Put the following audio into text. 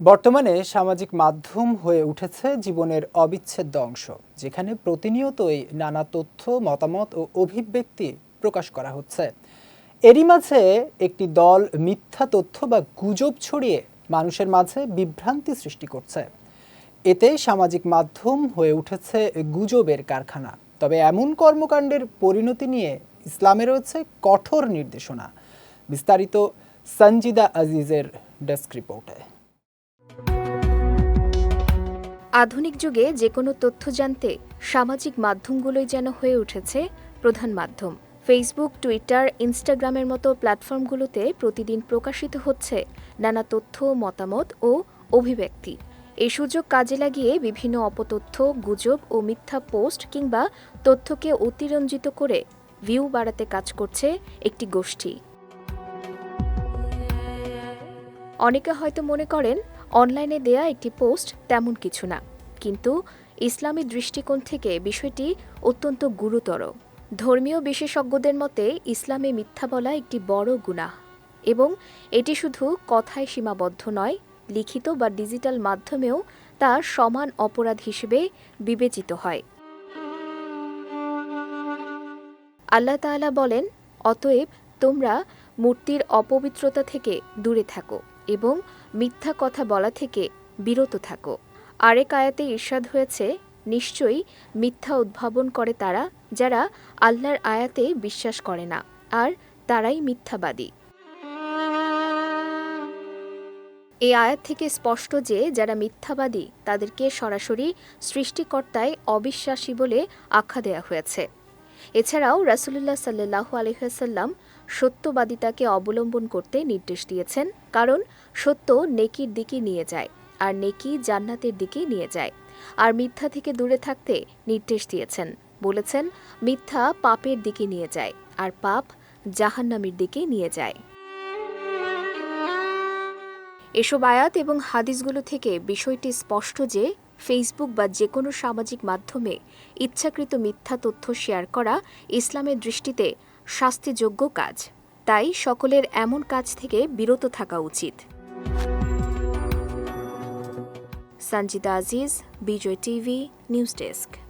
বর্তমানে সামাজিক মাধ্যম হয়ে উঠেছে জীবনের অবিচ্ছেদ্য অংশ, যেখানে প্রতিনিয়তই নানা তথ্য, মতামত ও অভিব্যক্তি প্রকাশ করা হচ্ছে। এরই মাঝে একটি দল মিথ্যা তথ্য বা গুজব ছড়িয়ে মানুষের মাঝে বিভ্রান্তি সৃষ্টি করছে। এতে সামাজিক মাধ্যম হয়ে উঠেছে গুজবের কারখানা। তবে এমন কর্মকাণ্ডের পরিণতি নিয়ে ইসলামে রয়েছে কঠোর নির্দেশনা। বিস্তারিত সঞ্জিদা আজিজের ডেস্ক রিপোর্টে। আধুনিক যুগে যে কোনো তথ্য জানতে সামাজিক মাধ্যমগুলোই যেন হয়ে উঠেছে প্রধান মাধ্যম। ফেসবুক টুইটার ইনস্টাগ্রামের মতো প্ল্যাটফর্মগুলোতে প্রতিদিন প্রকাশিত হচ্ছে নানা তথ্য, মতামত ও অভিব্যক্তি। এই সুযোগ কাজে লাগিয়ে বিভিন্ন অপতথ্য, গুজব ও মিথ্যা পোস্ট কিংবা তথ্যকে অতিরঞ্জিত করে ভিউ বাড়াতে কাজ করছে একটি গোষ্ঠী। অনেকে হয়তো মনে করেন অনলাইনে দেয়া একটি পোস্ট তেমন কিছু না। কিন্তু ইসলামী দৃষ্টিকোণ থেকে বিষয়টি অত্যন্ত গুরুতর। ধর্মীয় বিশেষজ্ঞদের মতে, ইসলামে মিথ্যা বলা একটি বড় গুনাহ এবং এটি শুধু কথায় সীমাবদ্ধ নয়, লিখিত বা ডিজিটাল মাধ্যমেও তা সমান অপরাধ হিসেবে বিবেচিত হয়। আল্লাহ তাআলা বলেন, অতএব তোমরা মূর্তির অপবিত্রতা থেকে দূরে থাকো। এবং মিথ্যা কথা বলা থেকে বিরত থাকো। আরেক আয়াতে ঈর্ষাদ হয়েছে, নিশ্চয়ই মিথ্যা উদ্ভাবন করে তারা যারা আল্লাহর আয়াতে বিশ্বাস করে না, আর তারাই মিথ্যাবাদী। এই আয়াত থেকে স্পষ্ট যে যারা মিথ্যাবাদী, তাদেরকে সরাসরি সৃষ্টিকর্তায় অবিশ্বাসী বলে আখ্যা দেয়া হয়েছে। এছাড়াও রাসুলুল্লাহ সাল্লাহ আলহাসাল্লাম সত্যবাদিতাকে অবলম্বন করতে নির্দেশ দিয়েছেন, কারণ সত্য নেকির দিকে নিয়ে যায় আর নেকি জান্নাতের দিকে নিয়ে যায়। আর মিথ্যা থেকে দূরে থাকতে নির্দেশ দিয়েছেন, বলেছেন, মিথ্যা পাপের দিকে নিয়ে যায় আর পাপ জাহান্নামের দিকে নিয়ে যায়। এসব আয়াত এবং হাদিসগুলো থেকে বিষয়টি স্পষ্ট যে ফেসবুক বা যে কোনো সামাজিক মাধ্যমে ইচ্ছাকৃত মিথ্যা তথ্য শেয়ার করা ইসলামের দৃষ্টিতে শাস্তিযোগ্য কাজ। তাই সকলের এমন কাজ থেকে বিরত থাকা উচিত। Sanjita Aziz, Bijoy TV, news desk.